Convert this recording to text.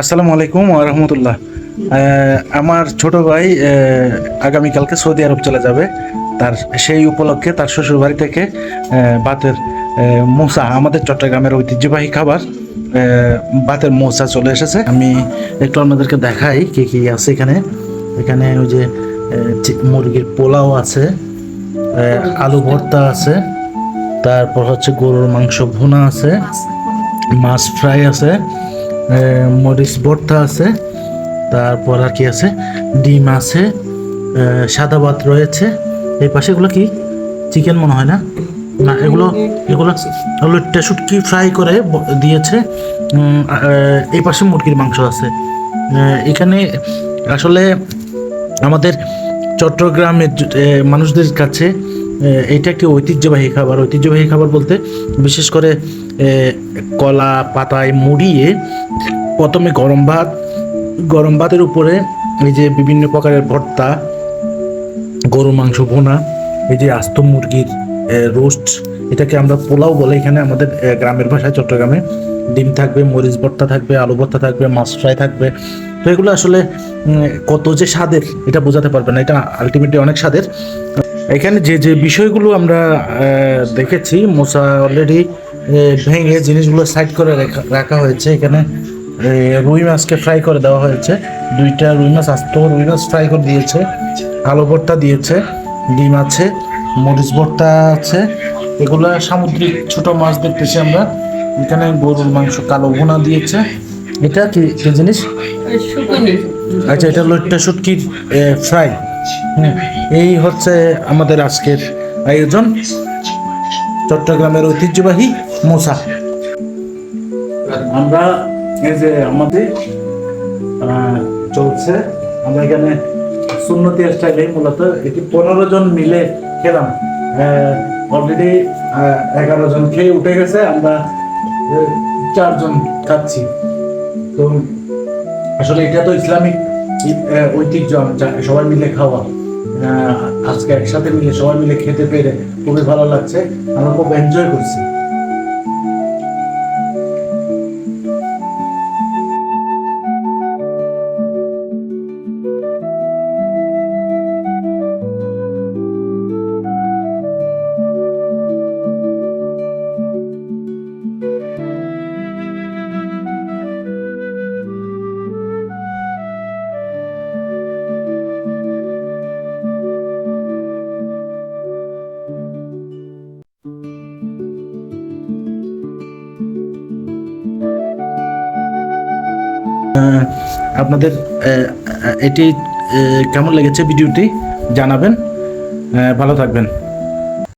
আসসালামু আলাইকুম রহমতুল্লাহ। আমার ছোট ভাই আগামীকালকে সৌদি আরব চলে যাবে। তার সেই উপলক্ষে তার শ্বশুর বাড়ি থেকে বাতের মোসা, আমাদের চট্টগ্রামের ঐতিহ্যবাহী খাবার বাতের মোসা চলে এসেছে। আমি একটু আপনাদেরকে দেখাই কি কি আছে এখানে। এখানে ওই যে মুরগির পোলাও আছে আলু ভর্তা আছে, তারপর হচ্ছে গরুর মাংস ভুনা আছে, মাছ ফ্রাই আছে মরিচ ভর্তা আছে, তারপর আর কি আছে? ডিম আছে সাদা ভাত রয়েছে। এই পাশে এগুলো কি? চিকেন মনে হয় না? না, এগুলো এগুলো এগুলো টেসুটকি ফ্রাই করে দিয়েছে। এই পাশে মুরগির মাংস আছে। এখানে আসলে আমাদের চট্টগ্রামের মানুষদের কাছে এটা একটি ঐতিহ্যবাহী খাবার। ঐতিহ্যবাহী খাবার বলতে বিশেষ করে কলা পাতায় মুড়িয়ে প্রথমে গরম ভাত, গরম ভাতের উপরে এই যে বিভিন্ন প্রকারের ভর্তা গরু মাংস ভোনা, এই যে আস্ত মুরগির রোস্ট, এটাকে আমরা পোলাও বলে এখানে আমাদের গ্রামের ভাষায় চট্টগ্রামে। ডিম থাকবে, মরিচ ভর্তা থাকবে, আলু ভর্তা থাকবে, মাছ ফ্রাই থাকবে। তো এগুলো আসলে কত যে স্বাদের, এটা বোঝাতে পারবে না। এটা আলটিমেটলি অনেক স্বাদের। এখানে যে যে বিষয়গুলো আমরা দেখেছি মোসা অলরেডি ভেঙে জিনিসগুলো সাইড করে রেখা- রাখা হয়েছে এখানে। রুই মাছকে ফ্রাই করে দেওয়া হয়েছে। দুইটা রুই মাছ আস্ত রুই মাছ ফ্রাই করে দিয়েছে। আলু ভর্তা দিয়েছে। ডিম আছে মরিচ ভর্তা আছে। এগুলো সামুদ্রিক ছোট মাছ দেখতেছি আমরা। এখানে গরুর মাংস কালো ভুনা দিয়েছে। এটা কি জিনিস? আচ্ছা এটা একটা শুটকির ফ্রাই এই হচ্ছে আমাদের আজকের আয়োজন। চট্টগ্রামের ঐতিহ্যবাহী মোসা। আমরা এই যে আমাদের চলছে। আমরা এখানে সুন্নতি স্টাইলে মূলত এটি পনেরো জন মিলে খেলাম। অলরেডি এগারো জন খেয়ে উঠে গেছে। আমরা চারজন খাচ্ছি। তো আসলে এটা তো ইসলামিক ঐতিহ্য সবাই মিলে খাওয়া। আজকে একসাথে মিলে সবাই মিলে খেতে পেরে খুবই ভালো লাগছে। আমরা খুব এনজয় করছি। আপনাদের এটি কেমন লেগেছে ভিডিওটি জানাবেন। ভালো থাকবেন।